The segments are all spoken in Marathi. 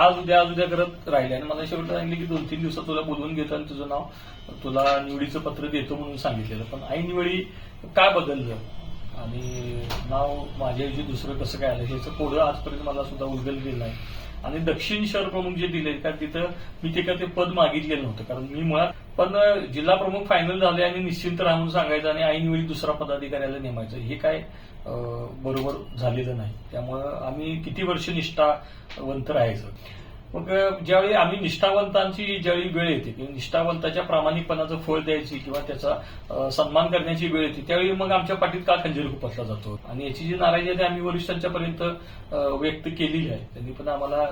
आज उद्या आज उद्या करत राहिले. आणि मला शेवटी सांगितले की दोन तीन दिवसात तुला बोलवून घेतो आणि तुझं नाव तुला निवडीचं पत्र देतो म्हणून सांगितलेलं. पण ऐनवेळी का काय बदललं? आणि नाव माझ्याऐवजी दुसरं कसं काय आलं? ह्याचं पुढं आजपर्यंत मला सुद्धा उलगल गेलं आहे आणि दक्षिण शहर प्रमुख जे दिले कारण तिथं मी ते का ते पद मागितलेलं नव्हतं. कारण मी मुळात पण जिल्हा प्रमुख फायनल झाले आणि निश्चिंत राहून सांगायचं आणि ऐनवेळी दुसरा पदाधिकाऱ्याला नेमायचं हे काय बरोबर झालेलं नाही. त्यामुळं आम्ही किती वर्ष निष्ठावंत राहायचं. मग ज्यावेळी आम्ही निष्ठावंतांची ज्यावेळी वेळ येते किंवा निष्ठावंताच्या प्रामाणिकपणाचं फळ द्यायची किंवा त्याचा सन्मान करण्याची वेळ येते त्यावेळी मग आमच्या पाठीत का खंजीर खुपसला जातो? आणि याची जी नाराजी आहे ती आम्ही वरिष्ठांच्या पर्यंत व्यक्त केलेली आहे. त्यांनी पण आम्हाला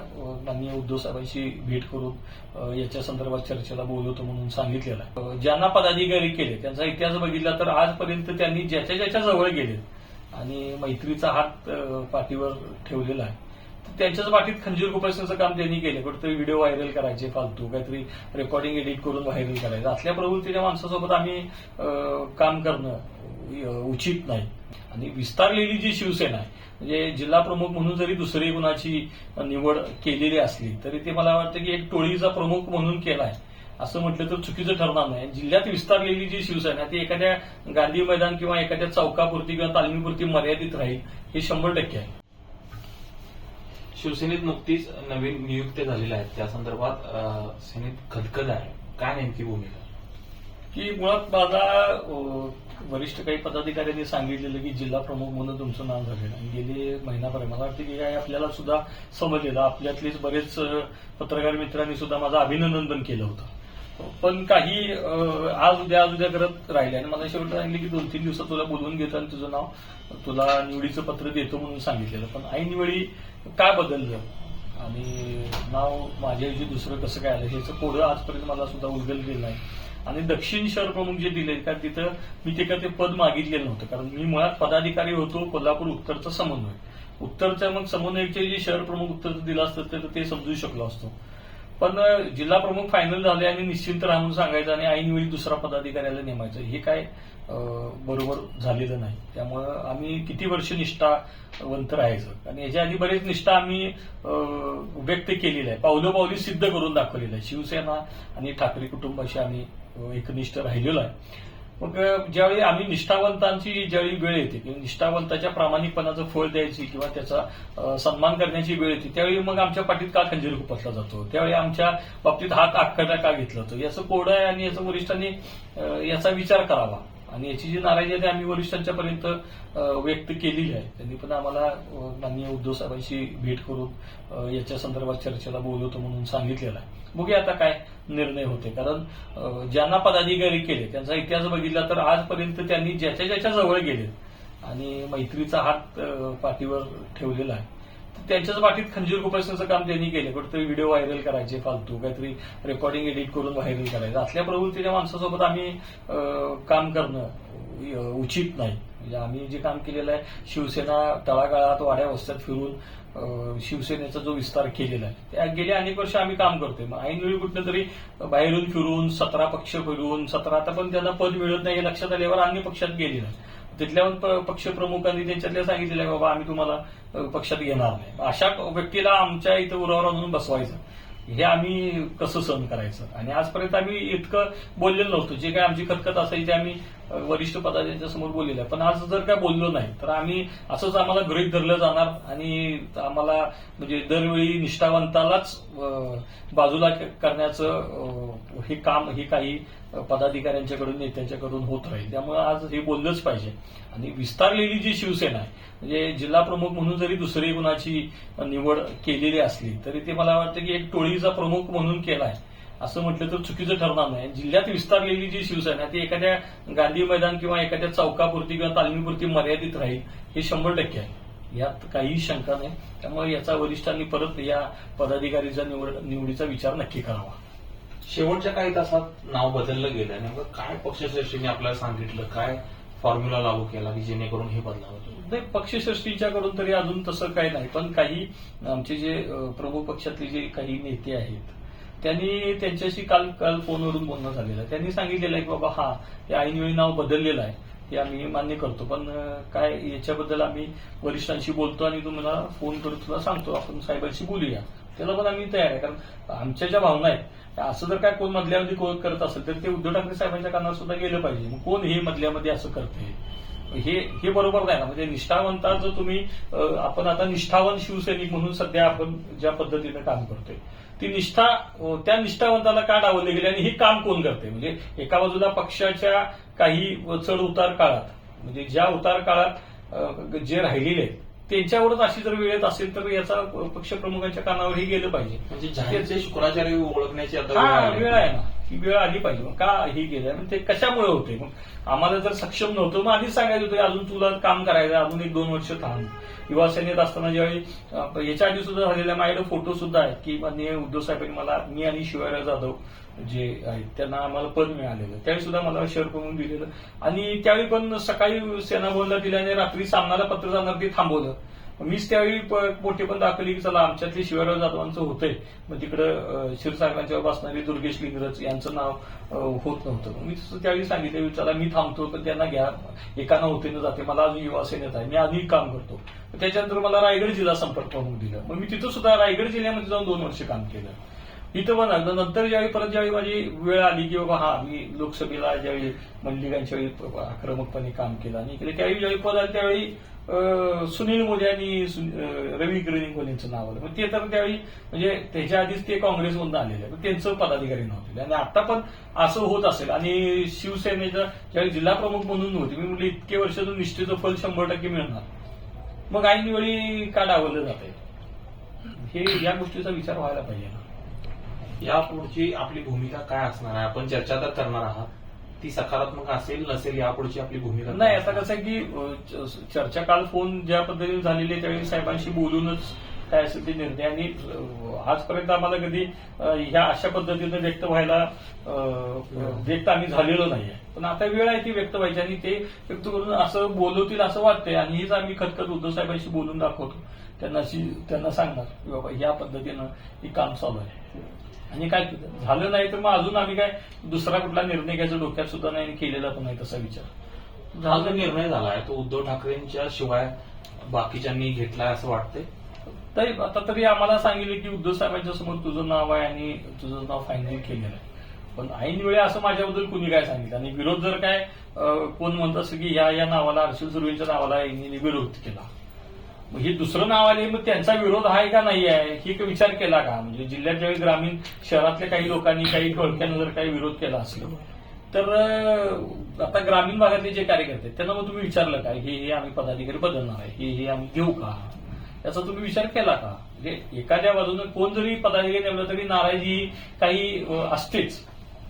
माननीय उद्धव साहेबांशी भेट करून याच्या संदर्भात चर्चेला बोलवतो म्हणून सांगितलेलं आहे. ज्यांना पदाधिकारी केले त्यांचा इतिहास बघितला तर आजपर्यंत त्यांनी ज्याच्या ज्याच्या जवळ गेले आणि मैत्रीचा हात पाठीवर ठेवलेला आहे. त्यांच्याच बाकीत खंजीर खुपसण्याचं काम त्यांनी केलं. कुठेतरी व्हिडिओ व्हायरल करायचे फालतू काहीतरी रेकॉर्डिंग एडिट करून व्हायरल करायचं. असल्या प्रवृत्तीच्या माणसासोबत आम्ही काम करणं उचित नाही. आणि विस्तारलेली जी शिवसेना आहे म्हणजे जिल्हा प्रमुख म्हणून जरी दुसरी कुणाची निवड केलेली असली तरी ते मला वाटतं की एक टोळीचा प्रमुख म्हणून केलाय असं म्हटलं तर चुकीचं ठरणार नाही. जिल्ह्यात विस्तारलेली जी शिवसेना आहे ती एखाद्या गांधी मैदान किंवा एखाद्या चौकापुरती किंवा तालमीपुरती मर्यादित राहील हे शंभर टक्के आहे. शिवसेनेत नुकतीच नवीन नियुक्त्या झालेल्या आहेत. त्या संदर्भात सेनेत खदखद आहे. काय नेमकी भूमिका? की मुळात माझा वरिष्ठ काही पदाधिकाऱ्यांनी सांगितलेलं की जिल्हा प्रमुख म्हणून तुमचं नाव झालेलं आणि गेले महिनाभर मला वाटतं की काय आपल्याला सुद्धा समजलेलं. आपल्यातलेच बरेच पत्रकार मित्रांनी सुद्धा माझं अभिनंदन पण केलं होतं. पण काही आज उद्या आज उद्या करत राहिले. आणि मला शेवटी सांगितलं की दोन तीन दिवसात तुला बोलवून घेतो आणि तुझं नाव तुला निवडीचं पत्र देतो म्हणून सांगितलेलं. पण ऐनवेळी काय बदललं? आणि नाव माझ्याऐवजी दुसरं कसं काय आलं? ह्याचं पुढं आजपर्यंत मला सुद्धा उलगल गेलं आहे आणि दक्षिण शहर प्रमुख जे दिले कारण तिथं मी ते का ते पद मागितलेलं नव्हतं. कारण मी मुळात पदाधिकारी होतो कोल्हापूर उत्तरचा समन्वय. उत्तरच्या मग समन्वयचे जे शहर प्रमुख उत्तरचं दिलं असतं तर ते समजू शकलो असतो. पण जिल्हा प्रमुख फायनल झाले आणि निश्चिंत राहून सांगायचं आणि ऐनवेळी दुसरा पदाधिकाऱ्याला नेमायचं. हे काय बरोबर झालेलं नाही. त्यामुळं आम्ही किती वर्ष निष्ठावंत राहायचं. आणि याच्या आधी बरेच निष्ठा आम्ही व्यक्त केलेली आहे. पावलं पावली सिद्ध करून दाखवलेलं आहे. शिवसेना आणि ठाकरे कुटुंबाशी आम्ही एकनिष्ठ राहिलेलो आहे. मग ज्यावेळी आम्ही निष्ठावंतांची ज्यावेळी वेळ येते किंवा निष्ठावंताच्या प्रामाणिकपणाचं फळ द्यायची किंवा त्याचा सन्मान करण्याची वेळ येते त्यावेळी मग आमच्या पाठीत का खंजीर खुपसला जातो? त्यावेळी आमच्या बाबतीत हात आखडा का घेतला जातो? याचं कोड आहे आणि याचं वरिष्ठांनी याचा विचार करावा. आणि याची जी नाराजी आहे ती आम्ही वरिष्ठांच्या पर्यंत व्यक्त केलेली आहे. त्यांनी पण आम्हाला माननीय उद्धव साहेबांशी भेट करून याच्या संदर्भात चर्चेला बोलवतो म्हणून सांगितलेलं आहे. बघूया आता काय निर्णय होते. कारण ज्यांना पदाधिकारी केले त्यांचा इतिहास बघितला तर आजपर्यंत त्यांनी ज्याच्या ज्याच्या जवळ गेले आणि मैत्रीचा हात पाठीवर ठेवलेला आहे. त्यांच्याच पाठीत खंजीर खुपसण्याचं काम त्यांनी केलं. कुठेतरी व्हिडिओ व्हायरल करायचे फालतू काहीतरी रेकॉर्डिंग एडिट करून व्हायरल करायचं. असल्या प्रवृत्तीच्या माणसासोबत आम्ही काम करणं उचित नाही. म्हणजे आम्ही जे काम केलेलं आहे शिवसेना तळागाळात वाड्या वस्त्यात फिरून शिवसेनेचा जो विस्तार केलेला आहे त्या गेल्या अनेक वर्ष आम्ही काम करतोय. मग ऐनवेळी कुठलं तरी बाहेरून फिरून सतरा पक्ष फिरून सतरा आता पण त्यांना पद मिळत नाही हे लक्षात आल्यावर अन्य पक्षात गेलेलं आहे. तिथल्या प- पक्षप्रमुखांनी त्यांच्यातल्या सांगितलेलं आहे बाबा आम्ही तुम्हाला पक्षात घेणार नाही. अशा व्यक्तीला आमच्या इथं उरावर आणून बसवायचं. हे आम्ही कसं सहन करायचं? आणि आजपर्यंत आम्ही इतकं बोललेलो नव्हतो. जे काय आमची खतखत असायची आम्ही वरिष्ठ पदाधिकाऱ्यांच्या समोर बोललेलं आहे. पण आज जर काय बोललो नाही तर आम्ही असंच आम्हाला गृहित धरलं जाणार आणि आम्हाला म्हणजे दरवेळी निष्ठावंतालाच बाजूला करण्याचं हे काम हे काही पदाधिकाऱ्यांच्याकडून नेत्यांच्याकडून होत राहील. त्यामुळे आज हे बोललंच पाहिजे. आणि विस्तारलेली जी शिवसेना आहे म्हणजे जिल्हा प्रमुख म्हणून जरी दुसरी कुणाची निवड केलेली असली तरी ते मला वाटतं की एक टोळीचा प्रमुख म्हणून केला आहे असं म्हटलं तर चुकीचं ठरणार नाही. जिल्ह्यात विस्तारलेली जी शिवसेना ती एखाद्या गांधी मैदान किंवा एखाद्या चौकापुरती किंवा तालमीपुरती मर्यादित राहील हे शंभर टक्के आहे. यात काहीही शंका नाही. त्यामुळे याचा वरिष्ठांनी परत या पदाधिकारीचा निवड निवडीचा विचार नक्की करावा. शेवटच्या काही तासात नाव बदललं गेलं नेमकं काय पक्षश्रेष्ठीने आपल्याला सांगितलं? काय फॉर्म्युला लागू केला की जेणेकरून हे बदलावं? नाही पक्षश्रेष्ठीच्याकडून तरी अजून तसं काही नाही. पण काही आमचे जे प्रमुख पक्षातले जे काही नेते आहेत त्यांनी त्यांच्याशी काल काल फोनवरून बोलणं झालेलं. आहे त्यांनी सांगितलेलं आहे की बाबा हा हे ऐनवेळी नाव बदललेलं आहे. हे आम्ही मान्य करतो. पण काय याच्याबद्दल आम्ही वरिष्ठांशी बोलतो आणि तुम्हाला फोन करून तुला सांगतो. आपण साहेबांशी बोलूया. त्याला पण आम्ही तयार आहे. कारण आमच्या ज्या भावना आहेत असं जर काय कोण मधल्यामध्ये कोण करत असेल तर ते उद्धव ठाकरे साहेबांच्या कानावर सुद्धा गेलं पाहिजे. मग कोण हे मधल्यामध्ये असं करते हे हे बरोबर नाही ना. म्हणजे निष्ठावंता जर तुम्ही आपण आता निष्ठावंत शिवसैनिक म्हणून सध्या आपण ज्या पद्धतीने काम करतोय. ती निष्ठा त्या निष्ठावंताला का डावलले गेली आणि हे काम कोण करते? म्हणजे एका बाजूला पक्षाच्या काही चढ उतार काळात म्हणजे ज्या उतार काळात जे राहिलेले आहेत त्यांच्यावरच अशी जर वेळ येत असेल तर याचा पक्षप्रमुखांच्या कानावर हे गेलं पाहिजे. म्हणजे जाहीरचे शुक्राचार्य ओळखण्याची आता. वेळ आहे ना. ही वेळ आली पाहिजे. मग का ही गेलं मग ते कशामुळे होते? मग आम्हाला जर सक्षम नव्हतं मग आधीच सांगायचं होतं अजून तुला काम करायचं आहे, अजून एक दोन वर्ष थांब. युवा सेनेत असताना ज्यावेळी याच्या आधी सुद्धा झालेल्या माझ्याकडे फोटो सुद्धा आहेत की उद्धव साहेबांनी मला मी आणि शिवाराय जाधव जे आहेत त्यांना आम्हाला पद मिळालेलं. त्यावेळी सुद्धा मला शहर करून दिलेलं. आणि त्यावेळी पण सकाळी सेना भवनला दिल्याने रात्री सामनाला पत्र जाणार ते थांबवलं. मीच त्यावेळी मोठे पण दाखवली की चला आमच्यातले शिवाराव जाधवांचं होतंय. मग तिकडं अं, क्षीरसागरांच्यावर बसणारी दुर्गेश लिंगरज यांचं नाव होत नव्हतं. मी तसं त्यावेळी सांगितलं चला मी थांबतो पण त्यांना घ्या. एकानं होते न जाते. मला अजून युवा सेनेत आहे. मी आधी काम करतो. त्याच्यानंतर मला रायगड जिल्हा संपर्क म्हणून दिला. मग मी तिथं सुद्धा रायगड जिल्ह्यामध्ये जाऊन दोन वर्ष काम केलं. इथं पण आलं. नंतर ज्यावेळी परत ज्यावेळी माझी वेळ आली की बाबा हा मी लोकसभेला ज्यावेळी मल्लिकांच्या वेळी आक्रमकपणे काम केलं आणि इकडे त्यावेळी ज्यावेळी पद आली त्यावेळी सुनील मोदी आणि रवी अं, रवी नाव आलं. मग ते तर त्यावेळी म्हणजे त्याच्या आधीच ते काँग्रेसमधून आलेले मग त्यांचं पदाधिकारी नव्हते. आणि आता पण असं होत असेल. आणि शिवसेनेचा ज्यावेळी जिल्हा प्रमुख म्हणून होते मी म्हटलं इतके वर्षातून निष्ठेचं फल शंभर टक्के मिळणार. मग ऐन वेळी का डावलं आहे हे या गोष्टीचा विचार व्हायला पाहिजे ना. यापुढची आपली भूमिका काय असणार आहे आपण चर्चा तर करणार आहात ती सकारात्मक असेल नसेल यापुढची आपली भूमिका नाही आता? कसं आहे की चर्चा काल फोन ज्या पद्धतीने झालेली आहे त्यावेळी साहेबांशी बोलूनच काय ते निर्णय आणि आजपर्यंत आम्हाला कधी ह्या अशा पद्धतीनं व्यक्त व्हायला व्यक्त आम्ही झालेलो नाहीये. पण आता वेळ आहे ती व्यक्त व्हायची आणि ते व्यक्त करून असं बोलवतील असं वाटतंय. आणि हीच आम्ही खतखत उद्धव साहेबांशी बोलून दाखवतो. त्यांना अशी त्यांना सांगणार की बाबा या पद्धतीनं हे काम चालू आहे. आणि काय झालं नाही तर मग अजून आम्ही काय दुसरा कुठला निर्णय घ्यायचा डोक्यात सुद्धा नाही केलेला पण नाही तसा विचार. हा जो निर्णय आहे. तो उद्धव ठाकरेंच्या शिवाय बाकीच्यांनी घेतलाय असं वाटतंय? तरी आता तरी आम्हाला सांगितलं की उद्धव साहेबांच्या समोर तुझं नाव आहे आणि तुझं नाव फायनल केलेलं आहे. पण ऐन वेळी असं माझ्याबद्दल कुणी काय सांगितलं? आणि विरोध जर काय कोण म्हणत असं की या या नावाला हर्षल सुरवींच्या नावाला यांनी विरोध केला. मग हे दुसरं नाव आले मग त्यांचा विरोध आहे का नाही आहे ही एक विचार केला का? म्हणजे जिल्ह्यात ज्यावेळी ग्रामीण शहरातल्या काही लोकांनी काही टोळक्यानं जर काही विरोध केला असेल तर आता ग्रामीण भागातले जे कार्यकर्ते त्यांना मग तुम्ही विचारलं काय हे हे आम्ही पदाधिकारी बदलणार आहे हे हे आम्ही घेऊ का? याचा तुम्ही विचार केला का? म्हणजे एखाद्या बाजूने कोण जरी पदाधिकारी नेमलं तरी नाराजी काही असतेच.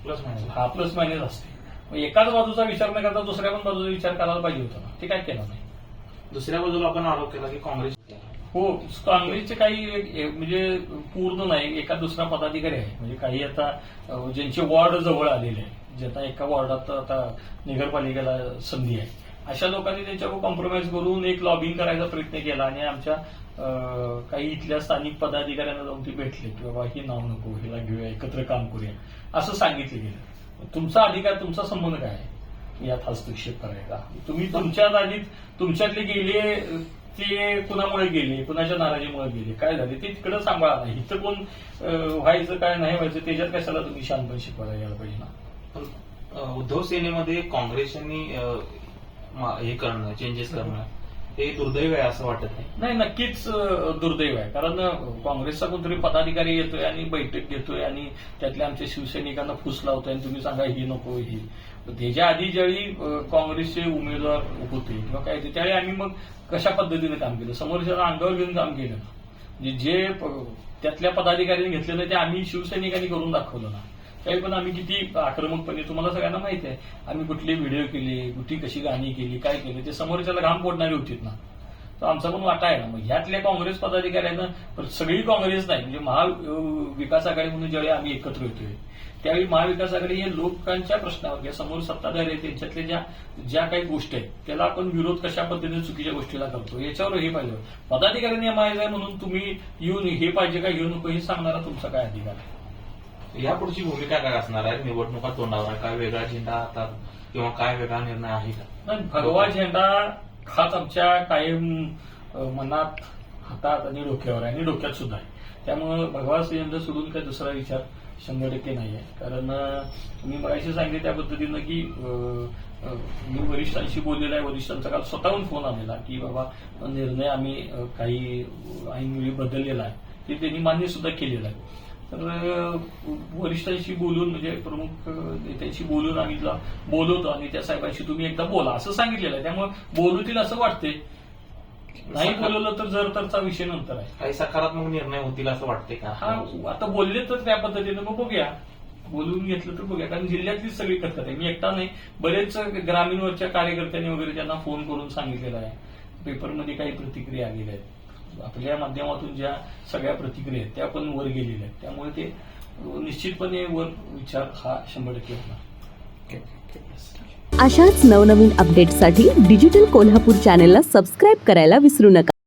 Plus minus. हा प्लस मायनस असते. मग एकाच बाजूचा विचार न करता दुसऱ्या पण बाजूचा विचार करायला पाहिजे होता ना. ते काय केला नाही. दुसऱ्या बाजूला आपण आरोप केला की काँग्रेस हो काँग्रेसचे काही म्हणजे पूर्ण नाही एका दुसरा पदाधिकारी आहे. म्हणजे काही आता ज्यांचे वॉर्ड जवळ आलेले आहे. ज्यांना एका वॉर्डात आता नगरपालिकेला संधी आहे. अशा लोकांनी त्यांच्यावर कॉम्प्रोमाइज करून एक लॉबिंग करायचा प्रयत्न केला आणि आमच्या काही इथल्या स्थानिक पदाधिकाऱ्यांना जाऊन ते भेटले की बाबा हे नाव नको हिला घेऊया एकत्र काम करूया. असं सांगितलं गेलं. तुमचा अधिकार तुमचा संबंध काय आहे? यात हस्तक्षेप करायचा. तुम्ही तुमच्या जागीत तुमच्यातले गेले ते कुणामुळे गेले कुणाच्या नाराजीमुळे गेले काय झाले ते तिकडे सांभाळा नाही इथं कोण व्हायचं काय नाही व्हायचं त्याच्यात कशाला तुम्ही शांतपणे शिकवायला यायला पाहिजे ना? पण उद्धव सेनेमध्ये काँग्रेसनी मा- हे करणं चेंजेस करणं हे दुर्दैव आहे असं वाटत नाही. नाही नक्कीच दुर्दैव आहे. कारण काँग्रेसचा कोणतरी पदाधिकारी येतोय आणि बैठक घेतोय आणि त्यातल्या आमच्या शिवसैनिकांना फूस लावतोय आणि तुम्ही सांगा ही नको ही. त्याच्या आधी ज्यावेळी काँग्रेसचे उमेदवार होते किंवा काय ते त्यावेळी आम्ही मग कशा पद्धतीने काम केलं? समोरच्या अंगावर घेऊन काम केलं. म्हणजे जे प- त्यातल्या पदाधिकाऱ्यांनी घेतलेलं ते आम्ही शिवसैनिकांनी करून दाखवलं ना. काही पण आम्ही किती आक्रमकपणे तुम्हाला सगळ्यांना माहिती आहे आम्ही कुठले व्हिडिओ केले कुठली कशी गाणी केली काय केली ते समोरच्याला घाम पोडणारी होतीत ना. तर आमचा पण वाटा आहे ना. मग ह्यातल्या काँग्रेस पदाधिकाऱ्यांना सगळी काँग्रेस नाही म्हणजे महाविकास आघाडी म्हणून ज्यावेळी आम्ही एकत्र येतोय त्यावेळी महाविकास आघाडी हे लोकांच्या प्रश्नावर किंवा समोर सत्ताधारी आहेत त्यांच्यातल्या ज्या ज्या काही गोष्टी आहेत त्याला आपण विरोध कशा पद्धतीने चुकीच्या गोष्टीला करतो याच्यावर हे पाहिजे पदाधिकाऱ्यांनी माहिती आहे म्हणून तुम्ही येऊन हे पाहिजे का येऊ नको हे सांगणारा तुमचा काय अधिकार आहे? यापुढची भूमिका काय असणार आहे? निवडणुका तोंडावर आहे. काय वेगळा झेंडा हातात किंवा काय वेगळा निर्णय आहे का? नाही भगवा झेंडा हाच आमच्या कायम मनात हातात आणि डोक्यावर आहे. आणि डोक्यात सुद्धा आहे. त्यामुळं भगवा झेंडा सोडून काही दुसरा विचार शंभर टक्के नाही आहे. कारण मी मगाशी सांगितले त्या पद्धतीनं की मी वरिष्ठांशी बोललेला आहे. वरिष्ठांचा काल स्वतःहून फोन आलेला की बाबा निर्णय आम्ही काही ऐनवेळी बदललेला आहे. ते त्यांनी मान्य सुद्धा केलेलं आहे. तर वरिष्ठांशी बोलून म्हणजे प्रमुख नेत्यांशी बोलून आम्ही तुला बोलवतो आणि त्या साहेबांशी तुम्ही एकदा बोला असं सांगितलेलं आहे. त्यामुळे बोलवतील असं वाटते नाही बोलवलं तर जर तरचा विषय नंतर आहे. काही सकारात्मक निर्णय होतील असं वाटते का? हा आता बोलले तर त्या पद्धतीनं मग बघूया. बोलवून घेतलं तर बघूया कारण जिल्ह्यातलीच सगळी कथत आहे. मी एकटा नाही. बरेच ग्रामीणवरच्या कार्यकर्त्यांनी वगैरे त्यांना फोन करून सांगितलेलं आहे. पेपरमध्ये काही प्रतिक्रिया आलेल्या आहेत. आपल्या माध्यमातून ज्या सगळ्या प्रतिक्रिया आहेत त्या पण वर गेलेल्या आहेत. त्यामुळे ते निश्चितपणे वर विचार हा शंभर टक्के होणार. अशाच नवनवीन अपडेट्ससाठी डिजिटल कोल्हापूर चॅनेलला सबस्क्राईब करायला विसरू नका.